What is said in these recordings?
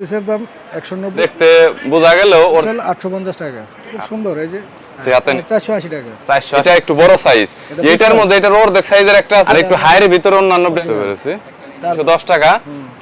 পিসের দাম একশো নব্বই। দেখতে বোঝা ওর আটশো পঞ্চাশ টাকা। খুব সুন্দর এই যে আশি টাকা। এটা একটু বড় সাইজ এটা এটার মধ্যে এটা অর্ধেক সাইজের একটা আছে। আর একটু হাইয়ের ভিতরে অন্যান্য বুঝতে পেরেছি। একশো দশ টাকা।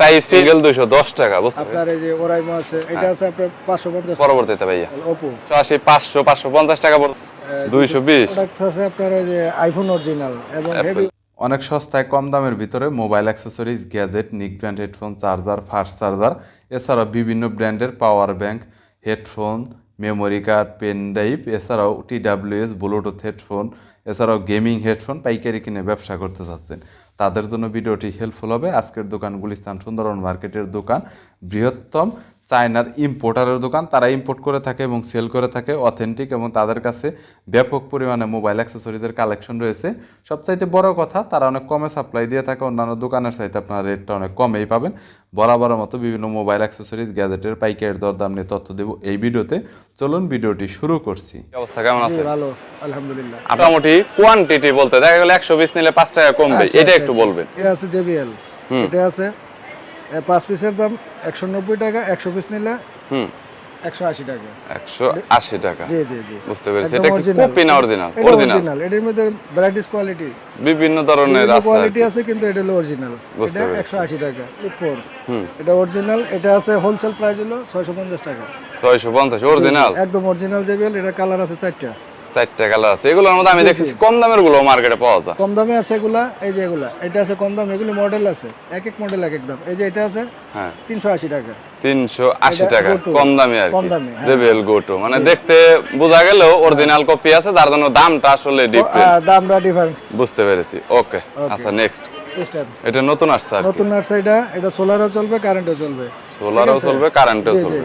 টাইপ সিঙ্গেল দুইশো দশ টাকা বুঝতে পেরেছি। আপনার এই যে ওরাইমো আছে এটা আছে আপনার পাঁচশো পঞ্চাশ টাকা। পরবর্তীতে ভাইয়া। ওপো একশো আশি পাঁচশো পাঁচশো পঞ্চাশ টাকা দুইশো বিশ। আছে আপনার ওই যে আইফোন অরিজিনাল এবং হেভি অনেক সস্তায় কম দামের ভিতরে মোবাইল অ্যাক্সেসরিজ, গ্যাজেট, নিক brand headphone, charger, fast charger, এছাড়াও বিভিন্ন ব্র্যান্ডের power bank, headphone, memory card, pen drive, এছাড়াও টিডাব্লিউএস ব্লুটুথ হেডফোন, এছাড়াও গেমিং হেডফোন পাইকারি কিনে ব্যবসা করতে চাচ্ছেন। তাদের জন্য ভিডিওটি হেল্পফুল হবে। আজকের দোকান গুলিস্তান সুন্দরবন মার্কেটের দোকান, বৃহত্তম চায়নার ইম্পোর্টারের দোকান তারা ইম্পোর্ট করে থাকে এবং সেল করে থাকে অথেন্টিক এবং তাদের কাছে ব্যাপক পরিমাণে মোবাইল অ্যাক্সেসরিজের কালেকশন রয়েছে। সবচাইতে বড় কথা তারা অনেক কমে সাপ্লাই দিয়ে থাকে অন্যান্য দোকানের চাইতে আপনারা রেটটা অনেক কমেই পাবেন। বরাবরের মতো বিভিন্ন মোবাইল অ্যাক্সেসরিজ গ্যাজেটের পাইকারের দরদাম নিয়ে তথ্য দেব এই ভিডিওতে। চলুন ভিডিওটি শুরু করছি। অবস্থা? কেমন আছে ভালো আলহামদুলিল্লাহ। মোটামুটি কোয়ান্টিটি বলতে দেখা গেল একশো বিশ নিলে পাঁচ টাকা কমবে আচ্ছা, এটা আচ্ছা, একটু আচ্ছা। বলবেন। আছে জেবিএল এটা আছে পাঁচ পিসের দাম একশো নব্বই টাকা একশো পিস নিলে হুম। একশো আশি টাকা। একশো আশি টাকা। জি জি জি। বুঝতে পেরেছি। একদম এটা কি কপি না অরিজিনাল এটা অরিজিনাল অরিজিনাল এটার মধ্যে ভ্যারাইটিস কোয়ালিটি বিভিন্ন ধরনের আছে কোয়ালিটি আছে কিন্তু এটা হলো অরিজিনাল এটা একশো আশি টাকা ফোর হুম। এটা অরিজিনাল এটা আছে হোলসেল প্রাইস হলো ছয়শো পঞ্চাশ টাকা। ছয়শো পঞ্চাশ অরিজিনাল একদম অরিজিনাল জেবিএল এটা কালার আছে চারটা। চারটা কালার আছে। এগুলোর মধ্যে আমি কম দামেরগুলো মার্কেটে পাওয়া যায়। কম দামে আছে এগুলা এই যে এগুলা এটা আছে কম দাম এগুলি মডেল আছে এক এক মডেল এক এক দাম। এই যে এটা আছে হ্যাঁ। তিনশো আশি টাকা। তিনশো আশি এটা টাকা কম দামি আর কম দামি, হ্যাঁ। গোটো মানে দেখতে বোঝা গেলেও অরিজিনাল কপি আছে যার জন্য দামটা আসলে ডিফারেন্ট আহ, দামটা ডিফারেন্ট বুঝতে পেরেছি। ওকে আচ্ছা নেক্সট এটা নতুন আসছে নতুন নার্সারিটা এটা সোলারও চলবে কারেন্টও চলবে। সোলারও চলবে কারেন্টও চলবে।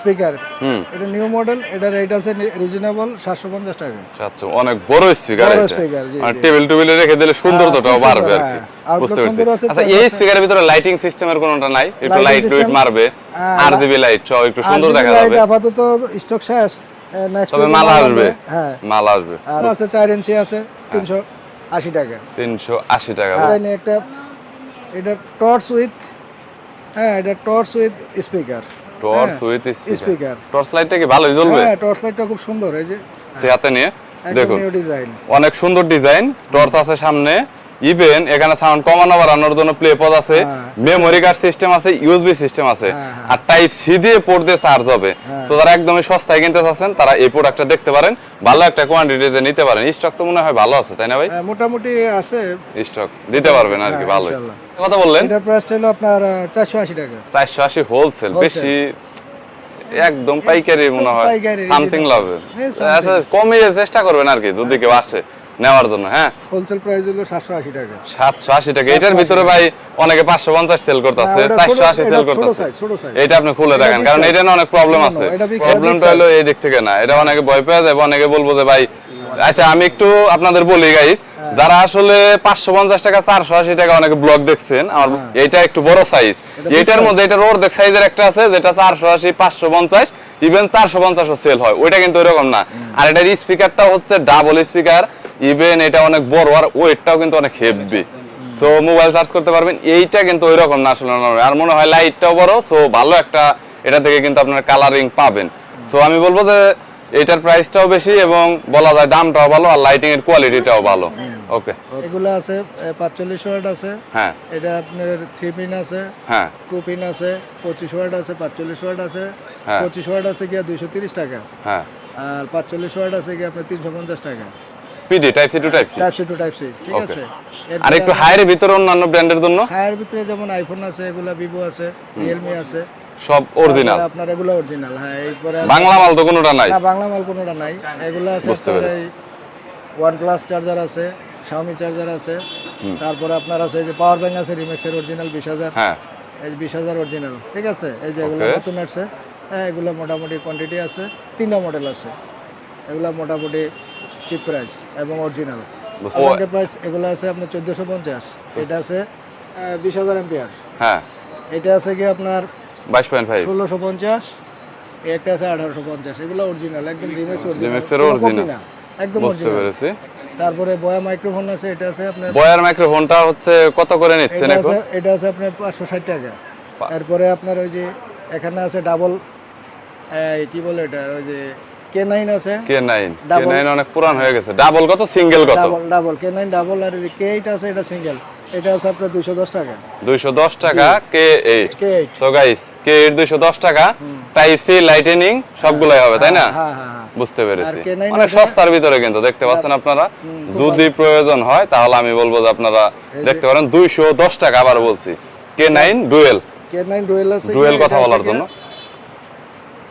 speaker. এটা নিউ মডেল এটা রেট আছে রিজনেবল সাতশো পঞ্চাশ টাকা। আচ্ছা অনেক বড় স্পিকার বড় speaker, জি, জি। টেবিল টেবিলে রেখে দিলে সুন্দরতাটাও বাড়বে আর কি। হ্যাঁ। বুঝতে পেরেছি। আচ্ছা এই স্পিকারের ভিতরে লাইটিং সিস্টেমের কোনটা নাই? একটু লাইট লুইট মারবে হ্যাঁ, আর দিবি লাইট সব একটু সুন্দর দেখা যাবে। আপাতত স্টক শেষ নেক্সট তবে মাল আসবে। হ্যাঁ। মাল আসবে। আর আছে চার ইঞ্চি আছে তিনশো আশি টাকা। তিনশো আশি টাকা দেন একটা এটা টর্চ উইথ হ্যাঁ এটা torch with speaker torch with speaker। Speaker. Torch লাইটটা কি ভালোই জ্বলবে? হ্যাঁ টর্চ লাইটটা খুব সুন্দর এই যে যে হাতে নিয়ে দেখুন। অনেক সুন্দর ডিজাইন টর্চ আছে সামনে। ইভেন এখানে সাউন্ড কমানো বাড়ানোর জন্য প্লে পদ আছে হ্যাঁ, মেমোরি কার্ড সিস্টেম আছে। ইউএসবি সিস্টেম আছে। হ্যাঁ, হ্যাঁ। আর টাইপ সি দিয়ে পোর্ট দিয়ে চার্জ হবে। তো যারা একদমই সস্তায় কিনতে চাচ্ছেন তারা এই প্রোডাক্টটা দেখতে পারেন। ভালো একটা কোয়ান্টিটিতে নিতে পারেন। স্টক তো মনে হয় ভালো আছে তাই না ভাই? মোটামুটি আছে। স্টক দিতে পারবেন আর কি হ্যাঁ, ভালোই। কথা বললেন? এটার প্রাইসটা হলো আপনার চারশো আশি টাকা। চারশো আশি হোলসেল বেশি একদম পাইকারি মনে হয় সামথিং লাভে হ্যাঁ, আচ্ছা কমিয়ে চেষ্টা করবেন আর কি যদি কেউ আসে। নেওয়ার জন্য হ্যাঁ? হোলসেল প্রাইস হলো সাতশো আশি টাকা। সাতশো আশি টাকা। এটার ভিতরে ভাই অনেকে পাঁচশো পঞ্চাশ সেল করতেছে না, ওটা চারশো ছোট- আশি এটা সেল করতেছে। এটা আপনি খুলে দেখেন কারণ এটা না অনেক প্রবলেম আছে। এটা প্রবলেমটা হলো এই দিক থেকে না এটা অনেকে ভয় পেয়ে যাবে অনেকে বলব যে ভাই আচ্ছা আমি একটু আপনাদের বলি গাইস হ্যাঁ। যারা আসলে পাঁচশো পঞ্চাশ টাকা চারশো আশি টাকা অনেকে ব্লগ দেখছেন আমার এইটা একটু বড় সাইজ এটার। মধ্যে এটার অর্ধেক সাইজের একটা আছে যেটা চারশো আশি পাঁচশো পঞ্চাশ ইভেন চারশো পঞ্চাশও সেল হয়। ওইটা কিন্তু ওইরকম না। আর এটার স্পিকারটা হচ্ছে ডাবল স্পিকার ইভেন এটা অনেক বড় আর ওয়েটটাও কিন্তু অনেক হেভি সো মোবাইল চার্জ করতে পারবেন। এইটা কিন্তু ওই রকম না আসলে আর মনে হয় লাইটটাও বড় সো ভালো একটা এটা থেকে কিন্তু আপনার কালারিং পাবেন। সো আমি বলব যে এটার প্রাইসটাও বেশি এবং বলা যায় দামটাও ভালো আর লাইটিং এর কোয়ালিটিটাও ভালো ওকে এগুলো আছে পাঁচচল্লিশ ওয়াট আছে। হ্যাঁ। এটা আপনার থ্রি পিন আছে। হ্যাঁ। টু পিন আছে পঁচিশ ওয়াট আছে পাঁচচল্লিশ ওয়াট আছে। হ্যাঁ। পঁচিশ ওয়াট আছে কি দুইশো তিরিশ টাকা। হ্যাঁ। আর পাঁচচল্লিশ ওয়াট আছে কি আপনার তিনশো পঞ্চাশ টাকা। PD type C to type C type C to type C ঠিক আছে। আর একটু হাইয়ের ভিতরে অন্যান্য ব্র্যান্ডের জন্য? হায়ার ভিতরে যেমন আইফোন আছে এগুলা ভিভো আছে রিয়েলমি আছে। সব অরিজিনাল আপনার এগুলো অরিজিনাল হ্যাঁ এরপরে আছে- বাংলা মাল তো কোনোটা নাই? না বাংলা মাল কোনোটা নাই। এগুলো আছে বুঝতে পেরেছি। এই ওয়ান প্লাস চার্জার আছে শাওমি চার্জার আছে। তারপরে আপনার আছে এই যে পাওয়ার ব্যাংক আছে রিমেক্সের অরিজিনাল বিশ হাজার। হ্যাঁ। এই বিশ হাজার অরিজিনাল ঠিক আছে? এই যে এগুলো. নতুন আসছে হ্যাঁ এগুলো মোটামুটি কোয়ান্টিটি আছে। তিনটা মডেল আছে। এগুলো মোটামুটি চিপ প্রাইস এবং অরিজিনাল বুঝতে- প্রাইস এগুলো আছে আপনার চোদ্দোশো পঞ্চাশ এটা আছে বিশ হাজার এম্পিয়ার হ্যাঁ। এটা আছে কি আপনার বাইশ পয়েন্ট ফাইভ। ষোলোশো পঞ্চাশ একটা আছে আঠারোশো পঞ্চাশ এগুলো অরিজিনাল একদম রিমেক্স original। একদম বুঝতে পেরেছি। তারপরে বয়া মাইক্রোফোন আছে এটা আছে আপনার বয়ার মাইক্রোফোনটা হচ্ছে কত করে নিচ্ছেন এখন? এটা আছে আপনার পাঁচশো ষাট টাকা। তারপরে আপনার ওই যে এখানে আছে ডাবল কি বলে এটা ওই যে কে আছে। K nine K Double- nine অনেক পুরান হয়ে গেছে। ডাবল কত? সিঙ্গেল কত? ডাবল ডাবল কে ডাবল আর যে কে আছে এটা সিঙ্গেল এটা আছে আপনার দুশো দশ টাকা। দুইশো দশ টাকা কে এইট কে এইট তো গাইস কে এইট দুইশো দশ টাকা। টাইপ সি লাইটেনিং সবগুলাই হবে তাই না? হ্যাঁ হ্যাঁ হ্যাঁ বুঝতে পেরেছি। আর K9 অনেক সস্তার ভিতরে কিন্তু দেখতে পাচ্ছেন আপনারা? যদি প্রয়োজন হয় তাহলে আমি বলব যে আপনারা দেখতে পারেন দুইশো দশ টাকা আবার বলছি। K nine dual. আছে ডুয়েল কথা বলার জন্য।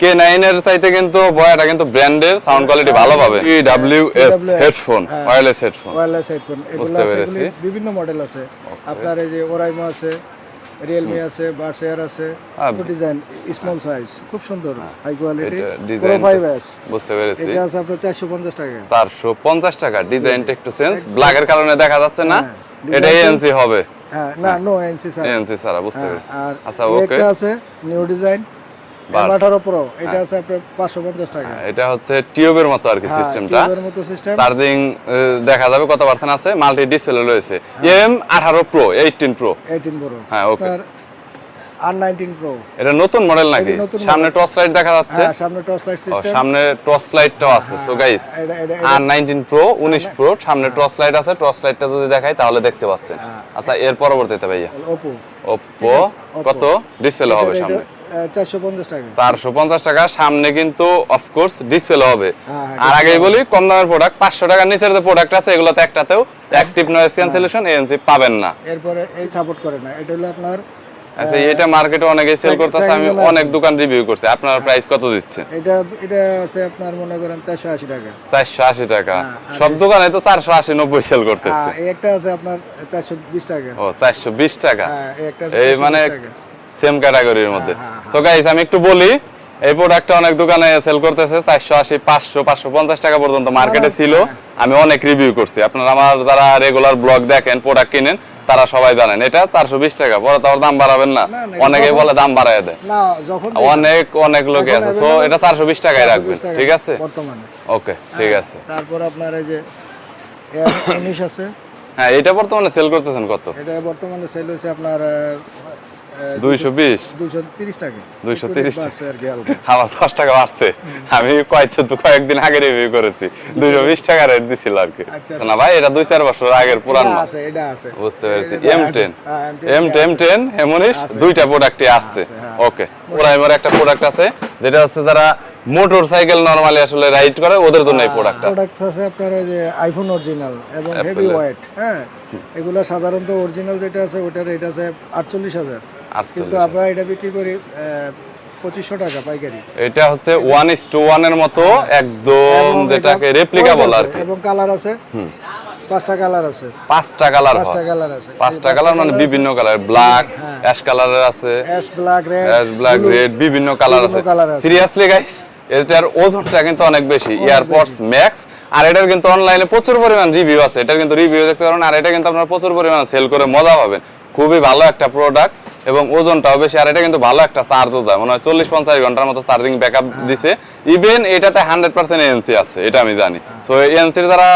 কে নাইন এর চাইতে কিন্তু বয়াটা কিন্তু ব্র্যান্ডের সাউন্ড কোয়ালিটি ভালো পাবে। E W S headphone. Wireless headphone wireless headphone এগুলো আছে বিভিন্ন মডেল আছে। আপনার এই যে ওরাইমো আছে রিয়েলমি আছে বার্ডস এয়ার আছে। ডিজাইন স্মল সাইজ খুব সুন্দর হাই কোয়ালিটি প্রো টা- ফাইভ এস বুঝতে পেরেছি। এটা আছে আপনার চারশো পঞ্চাশ টাকা। চারশো পঞ্চাশ টাকা ডিজাইনটা একটু চেঞ্জ ব্ল্যাকের কারণে দেখা যাচ্ছে না হ্যাঁ, এটা এএনসি হবে। হ্যাঁ না নো এনসি স্যার এএনসি ছাড়া। বুঝতে হ্যাঁ, পেরেছি। আর আচ্ছা ওকে একটা আছে নিউ ডিজাইন। আঠারো প্রো এটা হ্যাঁ। আছে আপনার পাঁচশো পঞ্চাশ টাকা। এটা হচ্ছে টিউবের মতো আর কি হ্যাঁ, সিস্টেমটা। টিউবের মতো সিস্টেম। চার্জিং দেখা যাবে কত পার্সেন্ট আছে মাল্টি ডিসপ্লে রয়েছে। এম আঠারো pro eighteen pro eighteen pro হ্যাঁ. আপনার আর নাইনটিন প্রো এটা নতুন মডেল নাকি? সামনে টর্চ লাইট দেখা যাচ্ছে। হ্যাঁ সামনে টর্চ লাইট সিস্টেম সামনে টর্চ লাইটটাও আছে সো গাইস আর নাইনটিন প্রো উনিশ প্রো সামনে টর্চ লাইট আছে টর্চ লাইটটা যদি দেখাই তাহলে দেখতে পাচ্ছেন। হ্যাঁ। আচ্ছা এর পরবর্তীতে ভাইয়া। Oppo Oppo। কত? ডিসপ্লে হবে সামনে। চারশো পঞ্চাশ টাকা। সামনে কিন্তু অফকোর্স ডিসপ্লে হবে। হ্যাঁ, হ্যাঁ, আর আগেই বলি কম দামের প্রোডাক্ট পাঁচশো টাকার নিচের যে প্রোডাক্ট আছে এগুলোতে একটাতেও অ্যাক্টিভ নয়েজ ক্যান্সেলেশন এএনসি পাবেন না। এরপরে এই সাপোর্ট করে না। এটা হলো আপনার আচ্ছা এটা মার্কেটে অনেকে সেল করতেছে আমি অনেক দোকান রিভিউ করছি। আপনার প্রাইস কত দিচ্ছেন এটা এটা আছে আপনার মনে করেন চারশো আশি টাকা। চারশো আশি টাকা। হ্যাঁ, সব দোকানে তো চারশো আশি নব্বই সেল করতেছে। এই একটা আছে আপনার চারশো বিশ টাকা। ও চারশো বিশ টাকা। হ্যাঁ এই একটা আছে এই মানে। সেম ক্যাটাগরির মধ্যে। হ্যাঁ, হ্যাঁ, গাইস আমি একটু বলি এই প্রোডাক্টটা অনেক দোকানে সেল করতেছে চারশো আশি পাঁচশো পাঁচশো পঞ্চাশ টাকা পর্যন্ত মার্কেটে ছিল। আমি অনেক রিভিউ করছি। আপনারা আমার যারা রেগুলার ব্লগ দেখেন প্রোডাক্ট কিনেন তারা সবাই জানেন। এটা চারশো বিশ টাকা পরে তো দাম বাড়াবেন না। অনেকে বলে দাম বাড়ায় দেয়। না যখন অনেক অনেক লোকে আছে। সো এটা চারশো বিশ টাকায় রাখবেন। ঠিক আছে? বর্তমানে। ওকে ঠিক আছে। তারপর আপনার এই যে আছে। হ্যাঁ এটা বর্তমানে সেল করতেছেন কত? এটা বর্তমানে সেল হয়েছে আপনার দুইশো বিশ। দুইশো তিরিশ টাকা। 230 একটু বাড়ছে আর কি হালকা। আমার দশ টাকা বাড়ছে। আমি কয়েক তো কয়েকদিন আগে রিভিউ করেছি। দুইশো বিশ টাকা রেট দিছিল আর কি। না ভাই এটা দুই চার বছর আগের পুরান। মাল আছে এটা আছে। বুঝতে পেরেছি। এটা এম আছে। টেন হ্যাঁ, এম M10 টেন টেন এমনিস আছে। দুইটা প্রোডাক্টই আছে, হ্যাঁ। ওকে ওরাইমের একটা প্রোডাক্ট আছে যেটা হচ্ছে যারা মোটর সাইকেল নরমালি আসলে রাইড করে ওদের জন্য এই প্রোডাক্টটা প্রোডাক্টস আছে আপনার ওই যে আইফোন অরিজিনাল এবং হেভি ওয়েট হ্যাঁ? এগুলো সাধারণত অরিজিনাল যেটা আছে ওটার রেট আছে আটচল্লিশ হাজার। কিন্তু 48 আমরা এটা বিক্রি করি পঁচিশশো টাকা পাইকারি। এটা হচ্ছে ওয়ান ইস টু ওয়ানের মতো একদম যেটাকে রেপ্লিকা আর এবং কালার আছে পাঁচটা কালার আছে। পাঁচটা কালার পাঁচটা কালার আছে। পাঁচটা কালার মানে বিভিন্ন কালার ব্ল্যাক অ্যাশ কালারের আছে। Ash black red ash black red বিভিন্ন কালার আছে। সিরিয়াসলি গাইস এটার ওজনটা কিন্তু অনেক বেশি। এয়ারপডস ম্যাক্স আর এটার কিন্তু অনলাইনে প্রচুর পরিমাণ রিভিউ আছে। এটার কিন্তু রিভিউ দেখতে পারেন আর এটা কিন্তু আপনারা প্রচুর পরিমাণ সেল করে মজা পাবেন। খুবই ভালো একটা প্রোডাক্ট এবং ওজনটাও বেশি। আর এটা কিন্তু ভালো একটা চার্জও যায় মনে হয় চল্লিশ পঞ্চাশ ঘণ্টার মতো চার্জিং ব্যাকআপ দিছে। ইভেন এটাতে হান্ড্রেড পার্সেন্ট এনসি আছে এটা আমি জানি। সো এনসির যারা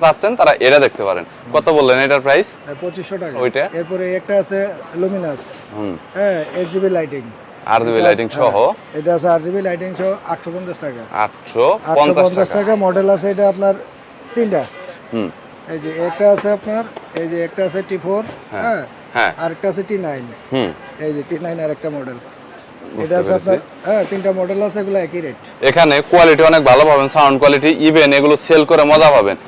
চাচ্ছেন তারা এটা দেখতে পারেন। কত বললেন এটার প্রাইস পঁচিশশো টাকা। ওইটা? এরপরে একটা আছে লুমিনাস হুম। হ্যাঁ eight GB lighting RGB lighting সহ? এটা আছে লাইটিং সহ আটশো পঞ্চাশ টাকা। আটশো আটশো পঞ্চাশ পঞ্চাশ টাকা টাকা মডেল আছে এটা আপনার তিনটা। হুম। এই যে একটা আছে আপনার এই যে একটা আছে টি ফোর হ্যাঁ হ্যাঁ। আর আছে টি নাইন এই যে টি নাইন আর একটা মডেল এটা আছে আপনার হ্যাঁ তিনটা মডেল আছে এগুলো একই রেট এখানে কোয়ালিটি অনেক ভালো পাবেন সাউন্ড কোয়ালিটি ইভেন এগুলো সেল করে মজা পাবেন।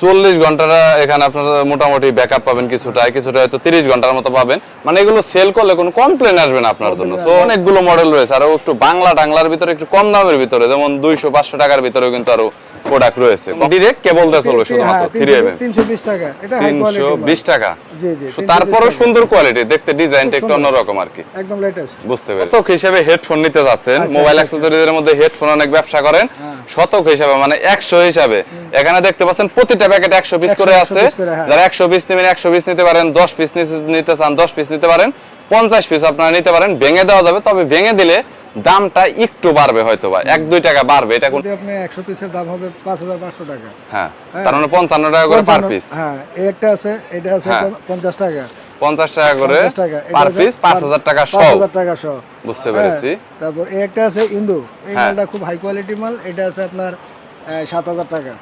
চল্লিশ ঘন্টাটা এখানে আপনারা মোটামুটি পাবেন কিছুটা কিছুটা হয়তো তিরিশ ঘণ্টার মতো পাবেন। মানে এগুলো সেল করলে কোনো কমপ্লেন আসবে না আপনার জন্য। অনেকগুলো মডেল রয়েছে আরও একটু বাংলা টাংলার ভিতরে একটু কম দামের ভিতরে যেমন দুইশো পাঁচশো টাকার ভিতরেও কিন্তু আরও প্রোডাক্ট রয়েছে। ডিরেক্ট কেবল দিয়ে চলবে শুধুমাত্র থ্রি এম তিনশো বিশ টাকা। এটা হাই কোয়ালিটি বিশ টাকা। জি জি So, সুন্দর কোয়ালিটি দেখতে ডিজাইনটা একটু অন্যরকম আর কি। একদম লেটেস্ট বুঝতে পেরেছি। শতক হিসেবে হেডফোন নিতে যাচ্ছেন। আচ্ছা, মোবাইল আচ্ছা, অ্যাক্সেসরিজের মধ্যে হেডফোন অনেক ব্যবসা করেন। হ্যাঁ। শতক হিসাবে মানে একশো হিসাবে। এখানে দেখতে পাচ্ছেন প্রতিটা প্যাকেট একশো পিস করে আছে। হ্যাঁ। যারা একশো পিস নেবেন একশো পিস নিতে পারেন দশ পিস নিতে চান দশ পিস নিতে পারেন পঞ্চাশ পিস আপনারা নিতে পারেন। ভেঙে দেওয়া যাবে তবে ভেঙে দিলে দামটা একটু বাড়বে হয়তো বা এক দুই টাকা বাড়বে এটা যদি আপনি একশো পিসের দাম হবে পাঁচ হাজার পাঁচশো টাকা। হ্যাঁ হ্যাঁ। তার মানে পঞ্চান্ন টাকা করে পার পিস হ্যাঁ এই একটা আছে এটা আছে হ্যাঁ। পঞ্চ- পঞ্চাশ টাকা। পঞ্চাশ টাকা করে পার পিস পাঁচ হাজার টাকা পাঁচ সহ 5000 টাকা সহ বুঝতে হ্যাঁ, পেরেছি। তারপর এই একটা আছে ইন্দু। এই হ্যাঁ। মালটা খুব হাই কোয়ালিটি মাল এটা আছে আপনার টাকা।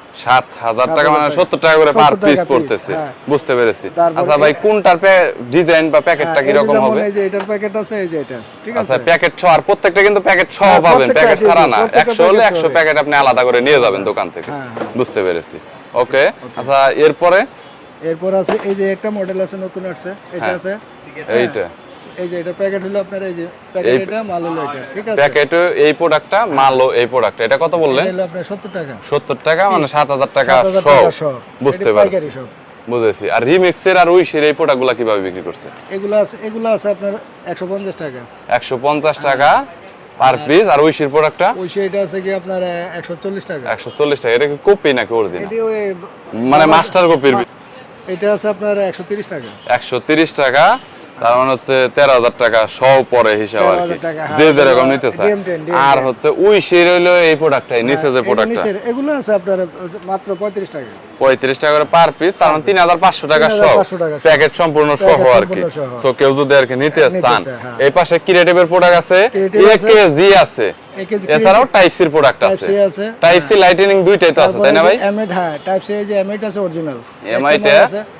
টাকা মানে টাকা। করে পার পিস পড়তেছে। হ্যাঁ। বুঝতে পেরেছি। আচ্ছা ভাই কোনটার ডিজাইন বা প্যাকেটটা হ্যাঁ, এই যে কীরকম যেমন হবে? এই যে এটার প্যাকেট আছে এই যে এটা। ঠিক আচ্ছা প্যাকেট আর প্রত্যেকটা কিন্তু প্যাকেট হ্যাঁ, পাবেন প্যাকেট ছাড়া না। হলে। প্যাকেট আপনি আলাদা করে নিয়ে যাবেন দোকান থেকে। বুঝতে পেরেছি। ওকে। আচ্ছা এরপরে? এরপর আছে এই যে একটা মডেল আছে নতুন আসছে। এটা হ্যাঁ। আছে এইটা এই যে। এটা প্যাকেট হলো আপনার এই যে প্যাকেট এটা মাল হলো এটা ঠিক আছে? প্যাকেট এই প্রোডাক্টটা মালও এই প্রোডাক্টটা এটা কত বললেন? এটা হলো আপনার সত্তর টাকা। সত্তর টাকা মানে সাত হাজার টাকা 7,000 টাকা সহ। বুঝতে পারছি। বুঝেছি। আর রিমিক্সের আর উইশের এই প্রোডাক্টগুলো কীভাবে বিক্রি করছে? এগুলো আছে এগুলো আছে আপনার একশো পঞ্চাশ টাকা। একশো পঞ্চাশ টাকা পার পিস আর উইশের প্রোডাক্টটা ওই সেটা আছে কি আপনার একশো চল্লিশ টাকা। একশো চল্লিশ টাকা। এটা কি কপি নাকি অরিজিনাল এটি ওই মানে মাস্টার কপির এটা আছে আপনার একশো টাকা। একশো টাকা। তার মানে হচ্ছে তেরো হাজার টাকা সহ পরে হিসাব আর কি। 13,000 টাকা, হ্যাঁ, যে যেরকম নিতে চায় DM10, DM10 আর হচ্ছে উইশের হইল এই প্রোডাক্টটাই নিচে যে প্রোডাক্টটা। এগুলো আছে আপনার মাত্র পঁয়ত্রিশ টাকা। পঁয়ত্রিশ টাকা করে পার পিস তার মানে তিন হাজার পাঁচশো টাকা সহ। 3,500 টাকা সহ। প্যাকেট সম্পূর্ণ সহ আর কি। সো কেউ যদি আর কি নিতে চান হ্যাঁ। এই পাশে ক্রিয়েটিভের প্রোডাক্ট আছে Creative আছে। আছে। এছাড়াও টাইপ সির প্রোডাক্ট আছে। টাইপ সি লাইটেনিং দুইটাই তো আছে তাই না ভাই? এমএড হ্যাঁ টাইপ সি যে এমএড আছে অরিজিনাল MI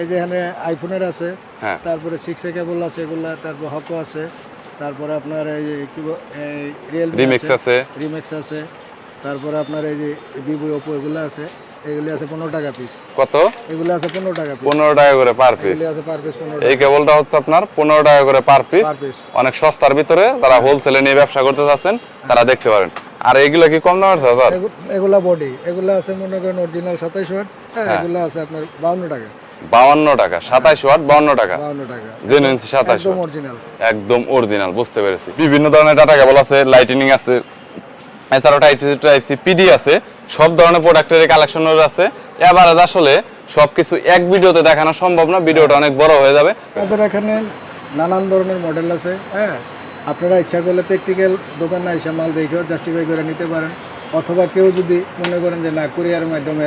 এই যে এখানে আইফোনের আছে হ্যাঁ। তারপরে সিক্স এ কেবল আছে এগুলা তারপর হকো আছে তারপরে আপনার এই যে কি রিয়েলমি Remix আছে। রিমেক্স আছে তারপরে আপনার এই যে ভিভো ওপো এগুলো আছে এগুলি আছে পনেরো টাকা পিস কত? এগুলো আছে পনেরো টাকা পিস পনেরো টাকা করে পার পিস এগুলি আছে পার পিস পনেরো এই কেবলটা হচ্ছে আপনার পনেরো টাকা করে পার পিস। অনেক সস্তার ভিতরে যারা হোলসেলে নিয়ে ব্যবসা করতে চাচ্ছেন তারা দেখতে পারেন। আর এগুলো কি কম দামের স্যার? এগু- এগুলা বডি এগুলো আছে মনে করেন অরিজিনাল সাতাইশ ওয়াট হ্যাঁ। এগুলো আছে আপনার বাউন্ন টাকা। বাউন্ন টাকা সাতাইশ ওয়াট বাউন্ন টাকা। জেনুইন সাতাইশ একদম অরিজিনাল একদম অরিজিনাল বুঝতে পেরেছি। বিভিন্ন ধরনের ডাটা কেবল আছে লাইটিনিং আছে এছাড়াও type C type C PD আছে সব ধরনের প্রোডাক্টের কালেকশন আছে। এবার আসলে সবকিছু এক ভিডিওতে দেখানো সম্ভব না ভিডিওটা অনেক বড় হয়ে যাবে। আমাদের এখানে নানান ধরনের মডেল আছে হ্যাঁ? আপনারা ইচ্ছা করলে প্র্যাকটিক্যাল দোকানে এসে মাল দেখেও জাস্টিফাই করে নিতে পারেন। অথবা কেউ যদি মনে করেন যে না কুরিয়ারের মাধ্যমে